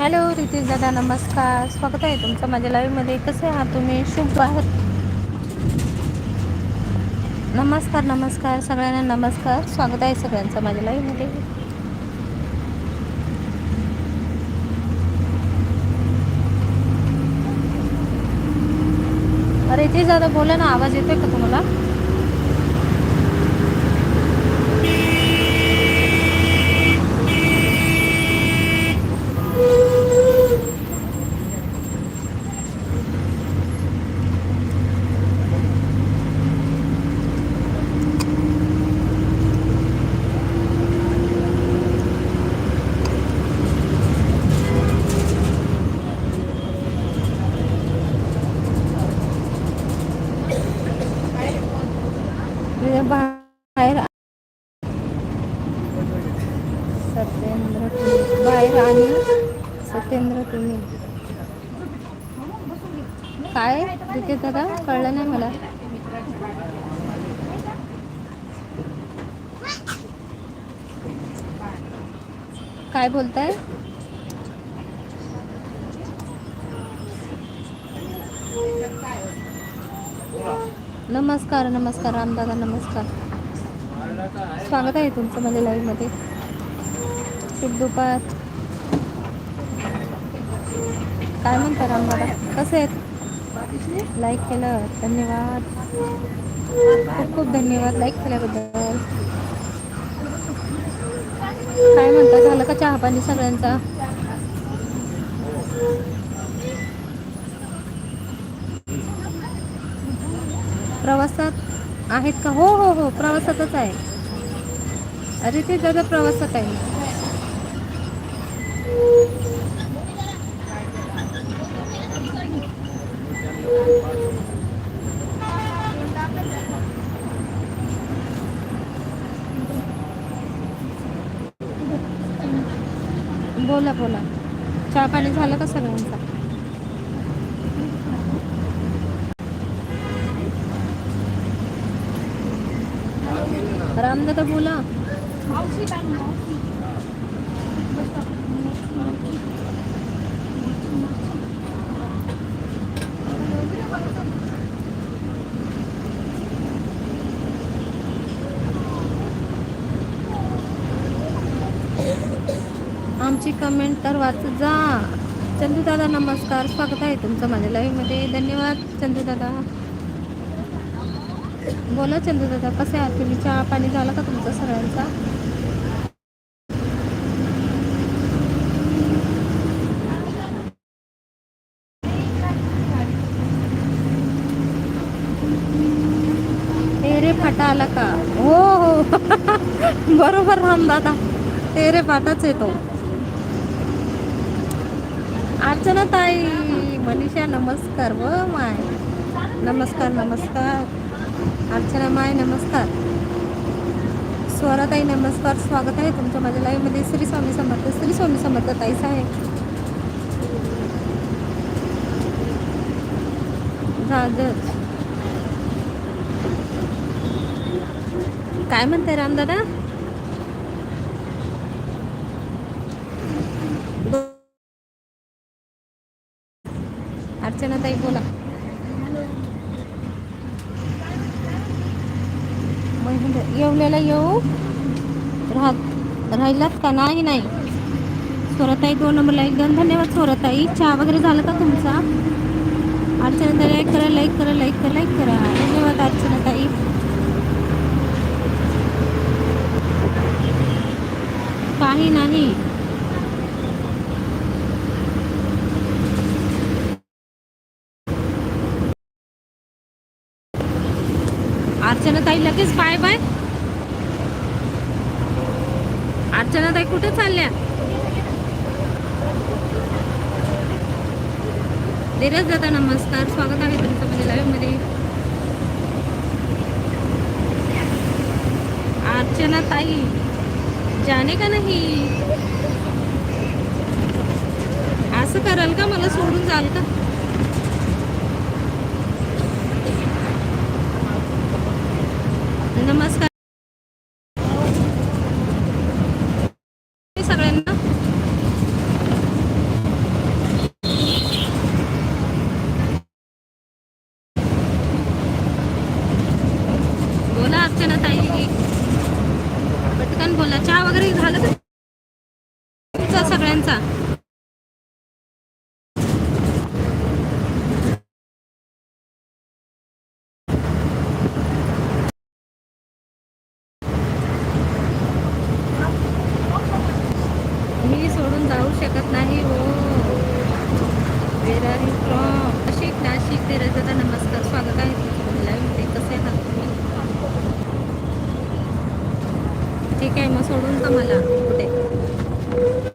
Hello Riteish दादा नमस्कार. स्वागत आहे तुमचं माझ्या लाईव्हमध्ये कसे आहात तुम्ही? शुभ आहात. नमस्कार नमस्कार. सगळ्यांना नमस्कार. स्वागत आहे सगळ्यांचं माझ्या लाईव्हमध्ये अरे ते दादा बोला ना. आवाज येतोय का तुम्हाला म्हणजे बाहेर सत्येंद्र तुम्ही बाहेर आणि सत्येंद्र तुम्ही. काय? तिथे दादा कळलं नाही मला. काय बोलताय? नमस्कार नमस्कार रामदादा नमस्कार. स्वागत आहे तुमचं माझ्या लाईव्हमध्ये शुभ दुपार. काय म्हणता आम्हाला कसे आहेत? लाईक केलं धन्यवाद. खूप खूप धन्यवाद लाईक केल्याबद्दल. काय म्हणता? झालं का चहा पाणी सगळ्यांचा? प्रवासात आहेत का? हो हो हो. प्रवासातच आहे. अरे ते दादा प्रवासात आहे. बोला बोला. चहा पाणी झालं का सगळ्यांचा? रामदादा बोला. आमची कमेंट तर वाचत जा. चंदू दादा नमस्कार. स्वागत आहे तुमचं माझ्या लाईव्हमध्ये धन्यवाद चंदू दादा. बोला चंदू दादा कसे आहात तुम्ही? चहा पाणी झाला का तुमचा सगळ्यांचा? तेरे फाटा आला का? हो हो. बरोबर रामदादा तेरे फाटाच येतो अर्चना ताई मनीषा नमस्कार व माय. नमस्कार नमस्कार. अर्चना माय नमस्कार. स्वराताई नमस्कार. स्वागत आहे तुमच्या माझ्या लाईव्हमध्ये श्री स्वामी समर्थ श्री स्वामी समर्थ ताई आहे काय म्हणताय रामदादा अर्चना ताई बोला येवलेला येऊ? राहत राहिलात का? नाही नाही. सोरताई दोन नंबरला एकदम धन्यवाद सोरताई. चहा वगैरे झालं का तुमचा? अर्चना ताई लाईक करा लाईक करा लाईक करा लाईक करा. धन्यवाद अर्चना ताई. काही नाही. अर्चना ताई लगेच बाय बाय अर्चना ताई कुठे चालल्या? धीरज दादा नमस्कार. स्वागत आहे तुमचं म्हणजे लाईव्हमध्ये अर्चना ताई जाने का नाही? असं कराल का? मला सोडून जाल का? नमस्कार. सगळ्यांना बोला अर्चना ताई. पटकन बोला. चहा वगैरे झालं तुमचा सगळ्यांचा? Where are you from Nashik Nashik ते रजता नमस्कार स्वागत आहे. तुमचं लाईव्ह ते कसे आहात तुम्ही? ठीक आहे मग सोडून का मला? कुठे?